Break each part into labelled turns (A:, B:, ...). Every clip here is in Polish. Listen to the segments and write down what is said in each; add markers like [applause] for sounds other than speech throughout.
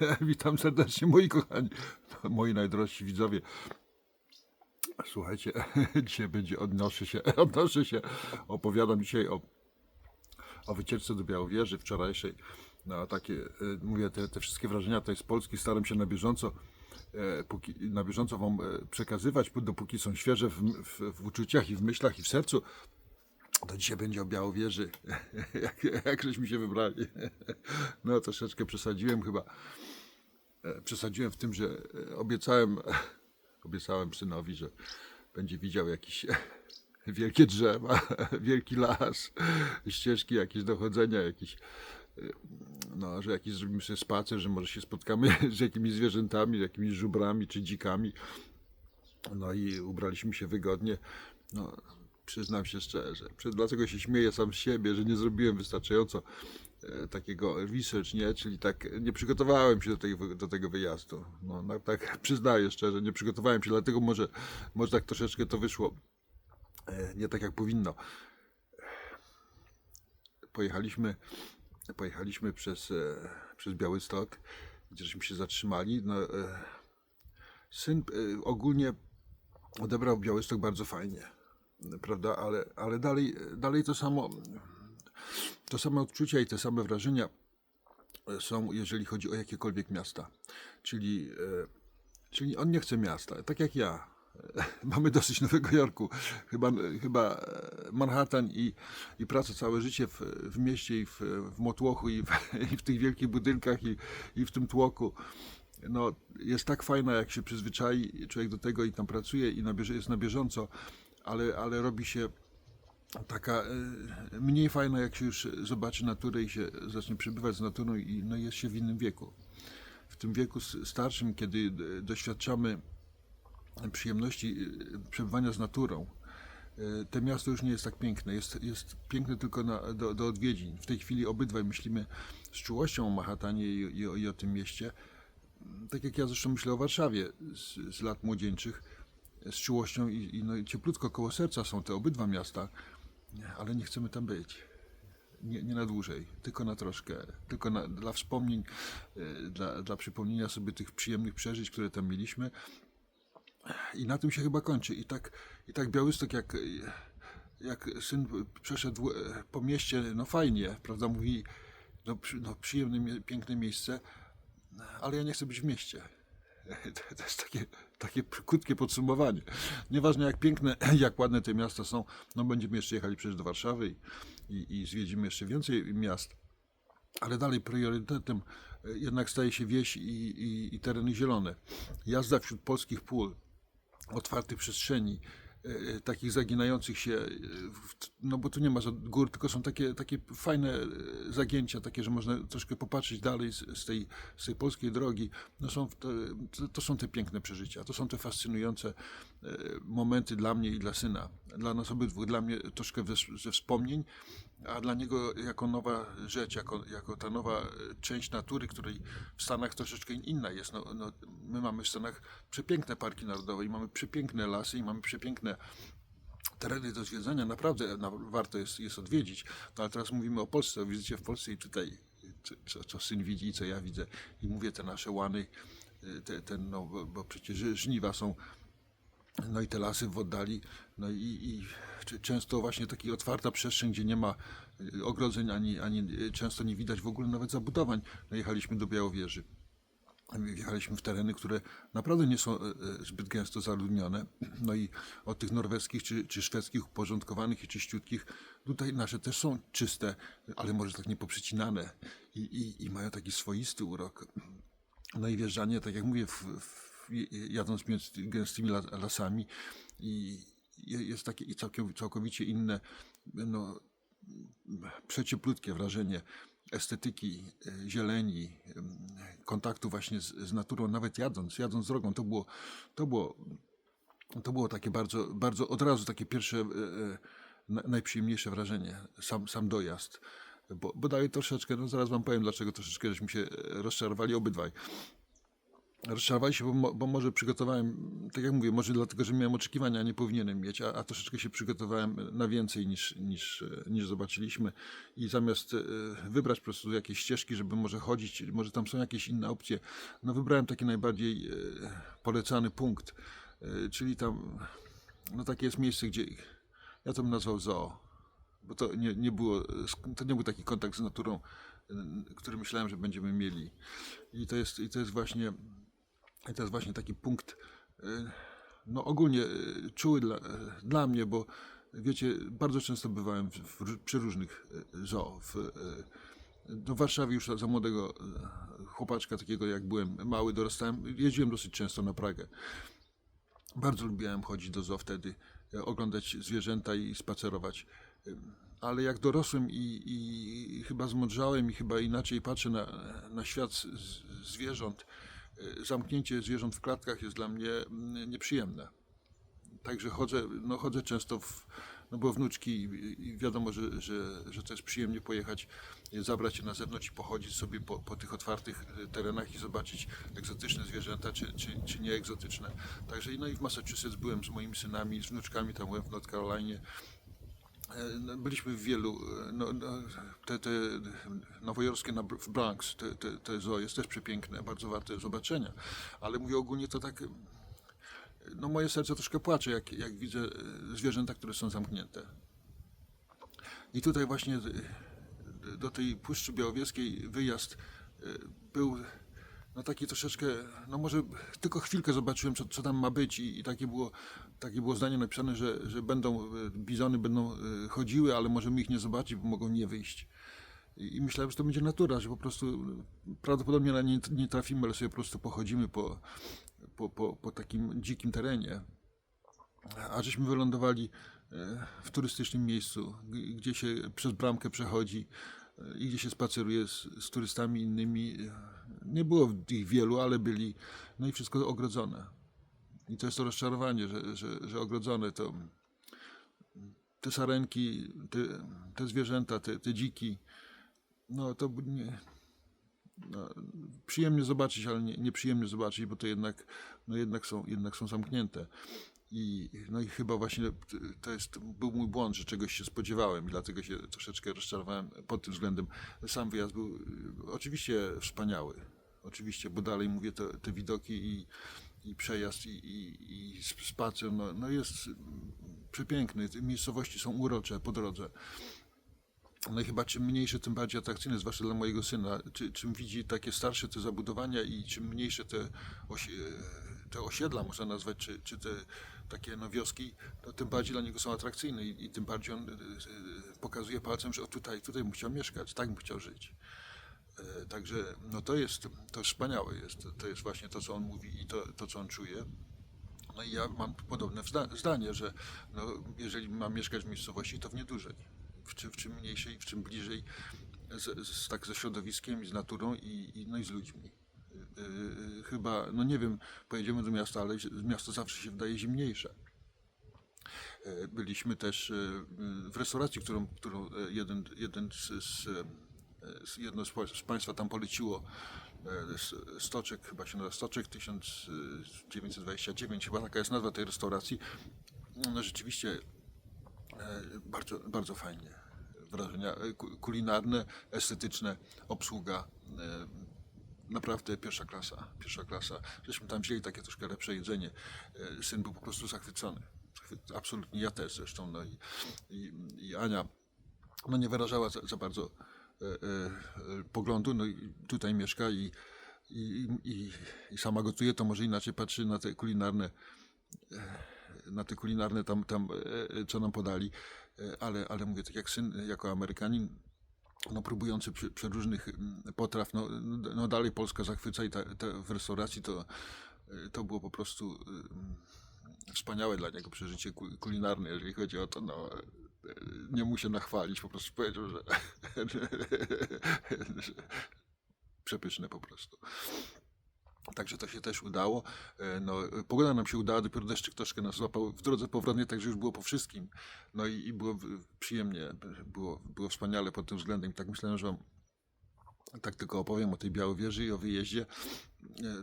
A: [laughs] Witam serdecznie moi kochani, [laughs] moi najdrożsi widzowie. Słuchajcie, [laughs] dzisiaj będzie odnoszę się, odnoszę się, opowiadam dzisiaj o, o wycieczce do Białowieży wczorajszej. No, takie, e, mówię, te, te wszystkie wrażenia tutaj z Polski staram się na bieżąco, e, póki, na bieżąco wam e, przekazywać, dopóki są świeże w, w, w uczuciach i w myślach i w sercu. To dzisiaj będzie o Białowieży, [laughs] jak, jak żeśmy się wybrali. No troszeczkę przesadziłem chyba. E, Przesadziłem w tym, że e, obiecałem, [laughs] obiecałem synowi, że będzie widział jakieś [laughs] wielkie drzewa, wielki las, ścieżki, jakieś dochodzenia, jakieś, e, no, że jakiś zrobimy sobie spacer, że może się spotkamy z jakimiś zwierzętami, jakimiś żubrami czy dzikami. No i ubraliśmy się wygodnie. No, przyznam się szczerze, dlatego się śmieję sam z siebie, że nie zrobiłem wystarczająco e, takiego research, nie? Czyli tak nie przygotowałem się do tego, do tego wyjazdu. No, no, tak [laughs] przyznaję szczerze, nie przygotowałem się, dlatego może, może tak troszeczkę to wyszło e, nie tak jak powinno. Pojechaliśmy, pojechaliśmy przez, e, przez Białystok, gdzieśmy się zatrzymali. No, syn ogólnie odebrał Białystok bardzo fajnie, prawda? Ale, ale dalej, dalej to samo, to same odczucia i te same wrażenia są, jeżeli chodzi o jakiekolwiek miasta. Czyli, e, czyli on nie chce miasta, tak jak ja. [laughs] Mamy dosyć Nowego Jorku. Chyba, chyba e, Manhattan i, i praca całe życie w, w mieście i w, w motłochu i w, [laughs] i w tych wielkich budynkach i, i w tym tłoku no, jest tak fajna, jak się przyzwyczai człowiek do tego i tam pracuje i na bieże, jest na bieżąco, ale, ale robi się taka e, mniej fajna, jak się już zobaczy naturę i się zacznie przebywać z naturą i no, jest się w innym wieku. W tym wieku starszym, kiedy doświadczamy przyjemności e, przebywania z naturą, e, to miasto już nie jest tak piękne. Jest, jest piękne tylko na, do, do odwiedzin. W tej chwili obydwaj myślimy z czułością o Manhattanie i, i, i o tym mieście. Tak jak ja zresztą myślę o Warszawie z, z lat młodzieńczych, z czułością i, i no, i cieplutko koło serca są te obydwa miasta, ale nie chcemy tam być. Nie, nie na dłużej, tylko na troszkę, tylko na, dla wspomnień, e, dla, dla przypomnienia sobie tych przyjemnych przeżyć, które tam mieliśmy. I na tym się chyba kończy. I tak, i tak Białystok, jak, jak syn przeszedł e, po mieście, no fajnie, prawda, mówi, no, no przyjemne, piękne miejsce, ale ja nie chcę być w mieście. [laughs] To- To jest takie, takie krótkie podsumowanie. Nieważne jak piękne, [clears throat] jak ładne te miasta są, no będziemy jeszcze jechali przecież do Warszawy i, i, i zwiedzimy jeszcze więcej miast. Ale dalej priorytetem e, jednak staje się wieś i, i, tereny zielone. Jazda wśród polskich pól, otwartych przestrzeni, takich zaginających się, e, no bo tu nie ma gór, tylko są takie, takie fajne e, zagięcia, takie, że można troszkę popatrzeć dalej z, tej, z tej polskiej drogi. No są, to, są te piękne przeżycia, to są te fascynujące e, momenty dla mnie i dla syna. Dla nas obydwu, dla mnie troszkę ze wspomnień, a dla niego jako nowa rzecz, jako, jako ta nowa e, część natury, której w Stanach troszeczkę inna jest. No, no, my mamy w Stanach przepiękne parki narodowe i mamy przepiękne lasy i mamy przepiękne tereny do zwiedzania. Naprawdę na, warto jest, jest odwiedzić. No ale teraz mówimy o Polsce, o wizycie w Polsce i tutaj co, co, syn widzi i co ja widzę i mówię te nasze łany, y, te, ten, no, bo, bo przecież żniwa są no i te lasy w oddali, no i, i często właśnie taka otwarta przestrzeń, gdzie nie ma y, ogrodzeń, ani, ani y, często nie widać w ogóle nawet zabudowań. No jechaliśmy do Białowieży. Wjechaliśmy w tereny, które naprawdę nie są e, zbyt gęsto zaludnione. No i od tych norweskich czy, czy szwedzkich uporządkowanych i czyściutkich, tutaj nasze też są czyste, ale może tak nie poprzycinane i, i, i mają taki swoisty urok. No i wjeżdżanie, tak jak mówię, w, w, jadąc między gęstymi la- lasami i je- jest takie całkowicie inne, no, przecieplutkie wrażenie estetyki, e, zieleni, kontaktu właśnie z, z naturą, nawet jadąc, jadąc drogą, to było, to było, to było takie bardzo, bardzo od razu takie pierwsze, e, e, na- najprzyjemniejsze wrażenie, sam, sam dojazd. Bo, bo daje troszeczkę, no zaraz wam powiem, dlaczego troszeczkę żeśmy się rozczarowali obydwaj. Rozczarowali się, bo, bo może przygotowałem, tak jak mówię, może dlatego, że miałem oczekiwania, a nie powinienem mieć, a, a troszeczkę się przygotowałem na więcej niż, niż, niż zobaczyliśmy. I zamiast e, wybrać po prostu jakieś ścieżki, żeby może chodzić, może tam są jakieś inne opcje, no wybrałem taki najbardziej e, polecany punkt, e, czyli tam, no takie jest miejsce, gdzie, ja to bym nazwał zoo, bo to nie, nie było, to nie był taki kontakt z naturą, który myślałem, że będziemy mieli. I to jest, i to jest właśnie, i to jest właśnie taki punkt, y, no ogólnie y, czuły dla, y, dla mnie, bo wiecie, bardzo często bywałem w, w, przy różnych zoo. W, y, no w Warszawie już za młodego chłopaczka, takiego jak byłem mały, dorastałem, jeździłem dosyć często na Pragę. Bardzo lubiłem chodzić do zoo wtedy, oglądać zwierzęta i spacerować. Ale jak dorosłem i, i chyba zmądrzałem i chyba inaczej patrzę na, na świat z, zwierząt, zamknięcie zwierząt w klatkach jest dla mnie mm, nieprzyjemne. Także chodzę, no chodzę często, w, no bo wnuczki i, wiadomo, że, że, że to jest przyjemnie pojechać, e, zabrać się na zewnątrz i pochodzić sobie po, po tych otwartych e, terenach i zobaczyć egzotyczne zwierzęta, czy, czy, czy nieegzotyczne. Także no i w Massachusetts byłem z moimi synami, z wnuczkami, tam byłem w North Carolinie. E, Byliśmy w wielu, e, no, no, te, te nowojorskie w Bronx, te, te, te zoo jest też przepiękne, bardzo warte zobaczenia, ale mówię ogólnie to tak, no moje serce troszkę płacze, jak, jak widzę e, zwierzęta, które są zamknięte. I tutaj właśnie do tej Puszczy Białowieskiej wyjazd był no taki troszeczkę, no może tylko chwilkę zobaczyłem, co, co tam ma być i, i takie, było, takie było zdanie napisane, że, że będą, e, bizony będą e, chodziły, ale możemy ich nie zobaczyć, bo mogą nie wyjść. I, i myślałem, że to będzie natura, że po prostu e, prawdopodobnie na nie, nie trafimy, ale sobie po prostu pochodzimy po, po, po, po takim dzikim terenie. A żeśmy wylądowali w turystycznym miejscu, gdzie się przez bramkę przechodzi i gdzie się spaceruje z, z turystami innymi. Nie było ich wielu, ale byli. No i wszystko ogrodzone. I to jest to rozczarowanie, że, że, że ogrodzone to te sarenki, te, te zwierzęta, te, te dziki. No to nie, no, przyjemnie zobaczyć, ale nie, nieprzyjemnie zobaczyć, bo to jednak, no jednak, są, jednak są zamknięte. I, no i chyba właśnie to jest, był mój błąd, że czegoś się spodziewałem i dlatego się troszeczkę rozczarowałem pod tym względem. Sam wyjazd był oczywiście wspaniały. Oczywiście, bo dalej mówię, te, te widoki i, i przejazd i, i, i spacer, no, no jest przepiękny. Miejscowości są urocze po drodze. No i chyba czym mniejsze, tym bardziej atrakcyjne, zwłaszcza dla mojego syna. Czy, czym widzi takie starsze te zabudowania i czym mniejsze te, osi, te osiedla, można nazwać, czy, czy te takie no, wioski, no, tym bardziej dla niego są atrakcyjne i, i tym bardziej on y, y, pokazuje palcem, że o tutaj, tutaj bym chciał mieszkać, tak bym chciał żyć. E, Także no to jest, to wspaniałe jest, to- jest właśnie to, co on mówi i to, to co on czuje. No i ja mam podobne zdanie, że no, jeżeli mam mieszkać w miejscowości, to w niedużej. W czym, w czym mniejszej, w czym bliżej z, z, tak ze środowiskiem z naturą i, i, no i z ludźmi. Yy, chyba, no nie wiem, pojedziemy do miasta, ale miasto zawsze się wydaje zimniejsze. E, Byliśmy też e, w restauracji, którą, którą e, jeden, jeden z, z, jedno z pa- z Państwa tam poleciło. Stoczek, chyba się nazywa Stoczek 1929, chyba taka jest nazwa tej restauracji. No rzeczywiście bardzo, bardzo fajnie. Wrażenia ku- kulinarne, estetyczne, obsługa. E, Naprawdę pierwsza klasa, pierwsza klasa. Żeśmy tam wzięli takie troszkę lepsze jedzenie. E, Syn był po prostu zachwycony. Zachwy- Absolutnie, ja też zresztą. No i, i, i Ania no nie wyrażała za, za bardzo e, e, e, poglądu. No i tutaj mieszka i, i, i, i sama gotuje, to może inaczej patrzy na te kulinarne na te kulinarne tam, tam e, e, co nam podali, E, ale, ale mówię, tak jak syn, jako Amerykanin, no próbujący przeróżnych mm, potraw, no, no dalej Polska zachwyca i ta, ta w restauracji to, e, to było po prostu mm, wspaniałe dla niego przeżycie ku- kulinarne, jeżeli chodzi o to, no e, nie mu się nachwalić, po prostu powiedział, że przepyszne po prostu. Także to się też udało. E, No, pogoda nam się udała, dopiero deszczyk troszkę nas złapał w drodze powrotnej, także już było po wszystkim. No i, i było przyjemnie, było, było wspaniale pod tym względem. I tak myślałem, że wam tak tylko opowiem o tej Białej Wieży i o wyjeździe.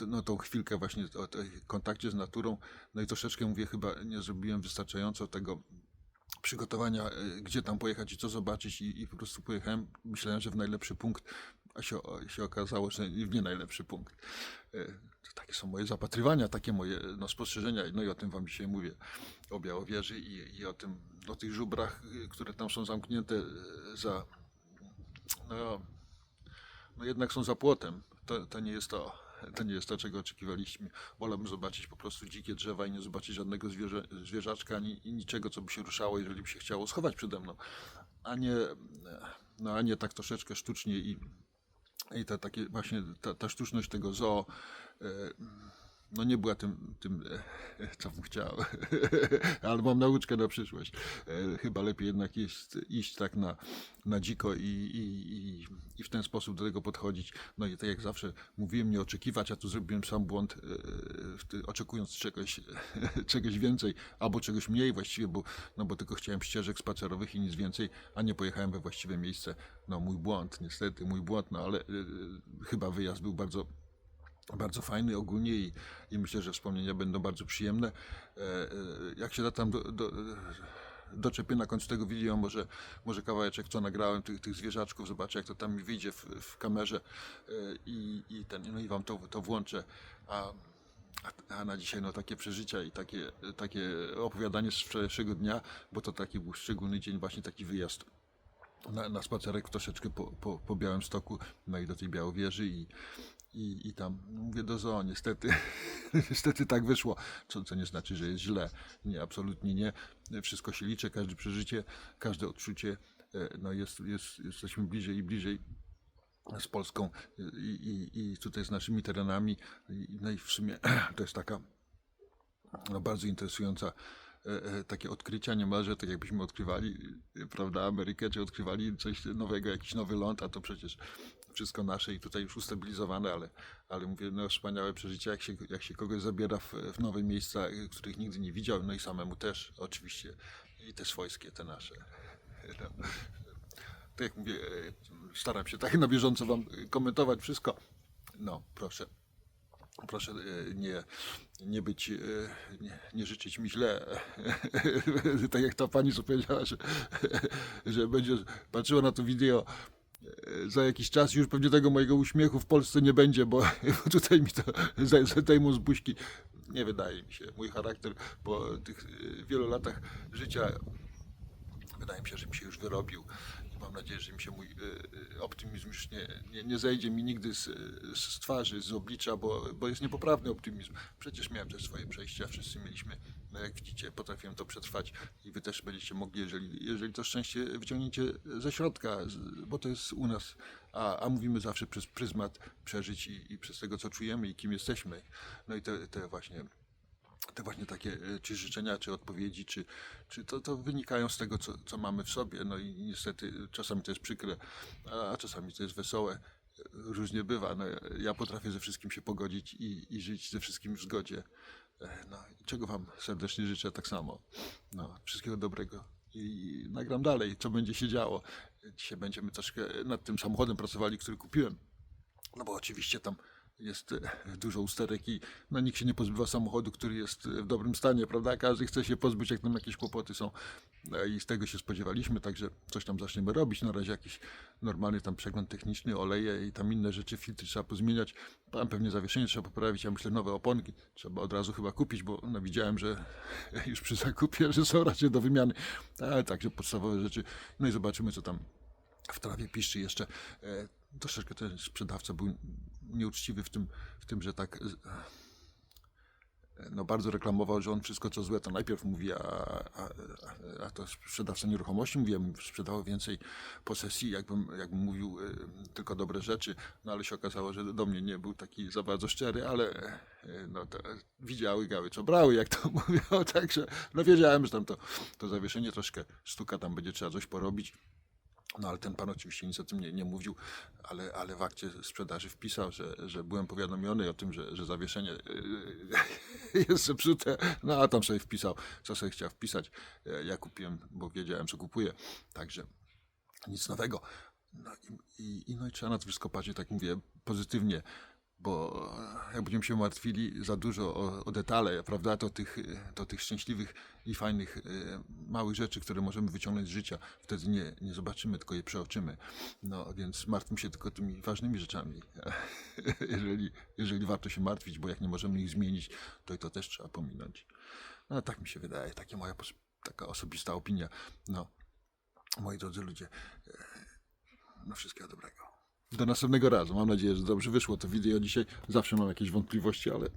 A: e, no, tą chwilkę właśnie o tej kontakcie z naturą. No i troszeczkę mówię, chyba nie zrobiłem wystarczająco tego przygotowania, e, gdzie tam pojechać i co zobaczyć i, i po prostu pojechałem, myślałem, że w najlepszy punkt, a się, się okazało, że nie najlepszy punkt. E, takie są moje zapatrywania, takie moje no, spostrzeżenia, no i o tym wam dzisiaj mówię, o Białowieży i, i o tym, o tych żubrach, y, które tam są zamknięte e, za, no, no jednak są za płotem. To, to nie jest to. To nie jest to, czego oczekiwaliśmy. Wolałbym zobaczyć po prostu dzikie drzewa i nie zobaczyć żadnego zwierzę, zwierzaczka ani niczego, co by się ruszało, jeżeli by się chciało schować przede mną. A nie, no, a nie tak troszeczkę sztucznie i, i ta, takie właśnie ta, ta sztuczność tego zoo e, no nie była tym, tym e, [laughs] co bym chciał. [laughs] Ale mam nauczkę na przyszłość. E, Chyba lepiej jednak jest iść tak na, na dziko i, i, i, w ten sposób do tego podchodzić. No i tak jak zawsze mówiłem, nie oczekiwać, a tu zrobiłem sam błąd, e, oczekując czegoś, [laughs] czegoś więcej, albo czegoś mniej właściwie, bo, no bo tylko chciałem ścieżek spacerowych i nic więcej, a nie pojechałem we właściwe miejsce. No mój błąd, niestety, mój błąd, no ale chyba wyjazd był bardzo bardzo fajny ogólnie i, i myślę, że wspomnienia będą bardzo przyjemne. E, e, jak się da tam do, do, doczepię na końcu tego wideo, może, może kawałeczek, co nagrałem, tych, tych zwierzaczków, zobaczę jak to tam mi wyjdzie w, w kamerze e, i, i, ten, no i wam to, to włączę. A, a- a na dzisiaj no takie przeżycia i takie, takie opowiadanie z wczorajszego dnia, bo to taki był szczególny dzień, właśnie taki wyjazd na, na spacerek troszeczkę po, po, po Białym Stoku, no i do tej Białowieży i, i, i tam. Mówię do zoo, niestety, [laughs] niestety tak wyszło, co, co nie znaczy, że jest źle, nie, absolutnie nie, wszystko się liczy, każde przeżycie, każde odczucie, e, no jest, jest, jesteśmy bliżej i bliżej z Polską i, i, i tutaj z naszymi terenami, no i w sumie [clears throat] to jest taka no, bardzo interesująca e, e, takie odkrycia niemalże, tak jakbyśmy odkrywali, prawda, Amerykę, czy odkrywali coś nowego, jakiś nowy ląd, a to przecież wszystko nasze i tutaj już ustabilizowane, ale, ale mówię, no wspaniałe przeżycia, jak się, jak się kogoś zabiera w, w nowe miejsca, e, których nigdy nie widział, no i samemu też oczywiście, i te swojskie, te nasze. No. Tak jak mówię, e, staram się tak na bieżąco wam komentować wszystko. No, proszę. Proszę e, nie, nie być, e, nie, nie życzyć mi źle. [laughs] tak jak ta pani, co powiedziała, że, [laughs] że będzie patrzyła na to wideo za jakiś czas, już pewnie tego mojego uśmiechu w Polsce nie będzie, bo, [laughs] tutaj mi to [laughs] zdejmą z buźki. Nie wydaje mi się. Mój charakter po tych e, wielu latach życia wydaje mi się, że mi się już wyrobił mam nadzieję, że mi się mój y, y, optymizm już nie, nie, nie zejdzie mi nigdy z, z twarzy, z oblicza, bo, bo jest niepoprawny optymizm. Przecież miałem też swoje przejścia, wszyscy mieliśmy, no jak widzicie, potrafiłem to przetrwać i wy też będziecie mogli, jeżeli, jeżeli to szczęście wyciągniecie ze środka, bo to jest u nas, a, a mówimy zawsze przez pryzmat przeżyć i, i przez tego, co czujemy i kim jesteśmy. No i te, te właśnie te właśnie takie e, czy życzenia, czy odpowiedzi, czy, czy to, to wynikają z tego, co, co mamy w sobie. No i niestety czasami to jest przykre, a, czasami to jest wesołe. Różnie bywa. No, ja potrafię ze wszystkim się pogodzić i, i żyć ze wszystkim w zgodzie. E, No, czego Wam serdecznie życzę tak samo. No, wszystkiego dobrego. I nagram dalej, co będzie się działo. Dzisiaj będziemy troszkę nad tym samochodem pracowali, który kupiłem. No bo oczywiście tam jest e, dużo usterek i no, nikt się nie pozbywa samochodu, który jest e, w dobrym stanie, prawda? Każdy chce się pozbyć, jak tam jakieś kłopoty są. No I z tego się spodziewaliśmy, także coś tam zaczniemy robić. Na razie jakiś normalny tam przegląd techniczny, oleje i tam inne rzeczy, filtry trzeba pozmieniać. Tam pewnie zawieszenie trzeba poprawić, ja myślę nowe oponki. Trzeba od razu chyba kupić, bo no, widziałem, że [laughs] już przy zakupie, że są raczej do wymiany. Ale także podstawowe rzeczy. No i zobaczymy, co tam w trawie piszczy jeszcze. Troszeczkę ten sprzedawca był nieuczciwy w tym, w tym że tak e, no bardzo reklamował, że on wszystko co złe to najpierw mówi, a, a, a, to sprzedawca nieruchomości mówi, ja bym sprzedał więcej posesji, jakbym, jakbym mówił e, tylko dobre rzeczy, no ale się okazało, że do mnie nie był taki za bardzo szczery, ale e, no widziały gały co brały, jak to [laughs] mówią, także no wiedziałem, że tam to, to zawieszenie troszkę stuka, tam będzie trzeba coś porobić. No ale ten pan oczywiście nic o tym nie, nie mówił, ale, ale w akcie sprzedaży wpisał, że, że byłem powiadomiony o tym, że, że zawieszenie yy, [laughs] jest zepsute. No a tam sobie wpisał, co sobie chciał wpisać. Ja kupiłem, bo wiedziałem, co kupuję. Także nic nowego. No i, i, i, no i trzeba na to wszystko patrzeć, tak mówię, pozytywnie, bo jak będziemy się martwili za dużo o, o detale, prawda, to tych, to tych szczęśliwych i fajnych e, małych rzeczy, które możemy wyciągnąć z życia, wtedy nie, nie zobaczymy, tylko je przeoczymy. No więc martwmy się tylko tymi ważnymi rzeczami. [laughs] jeżeli, jeżeli warto się martwić, bo jak nie możemy ich zmienić, to i to też trzeba pominąć. No tak mi się wydaje, taka moja taka osobista opinia. No, moi drodzy ludzie, e, no wszystkiego dobrego. Do następnego razu. Mam nadzieję, że dobrze wyszło to wideo dzisiaj. Zawsze mam jakieś wątpliwości, ale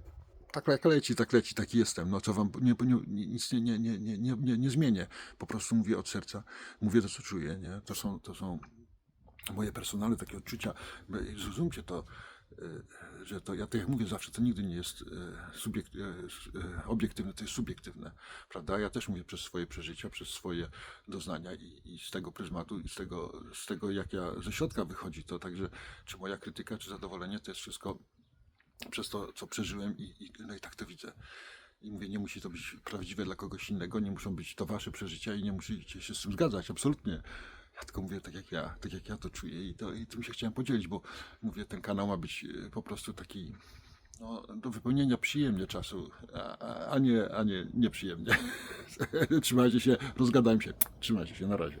A: tak jak leci, tak leci, taki jestem. No co wam, nie, nie, nic nie, nie, nie, nie, nie, nie, zmienię. Po prostu mówię od serca, mówię to, co czuję, nie? To są, to są moje personalne takie odczucia. Zrozumcie to, że to, ja tak jak mówię zawsze, to nigdy nie jest e, subiekt, e, e, obiektywne, to jest subiektywne, prawda? Ja też mówię przez swoje przeżycia, przez swoje doznania i, i z tego pryzmatu i z tego, z tego, jak ja ze środka wychodzi to, także czy moja krytyka, czy zadowolenie, to jest wszystko przez to, co przeżyłem i, i, no i tak to widzę. I mówię, nie musi to być prawdziwe dla kogoś innego, nie muszą być to wasze przeżycia i nie musicie się z tym zgadzać, absolutnie. Ja tylko mówię tak jak ja, tak jak ja to czuję i, to, i tym się chciałem podzielić, bo mówię, ten kanał ma być e, po prostu taki no, do wypełnienia przyjemnie czasu, a, a- nie, a nie nieprzyjemnie. [laughs] Trzymajcie się, rozgadałem się. Trzymajcie się, na razie.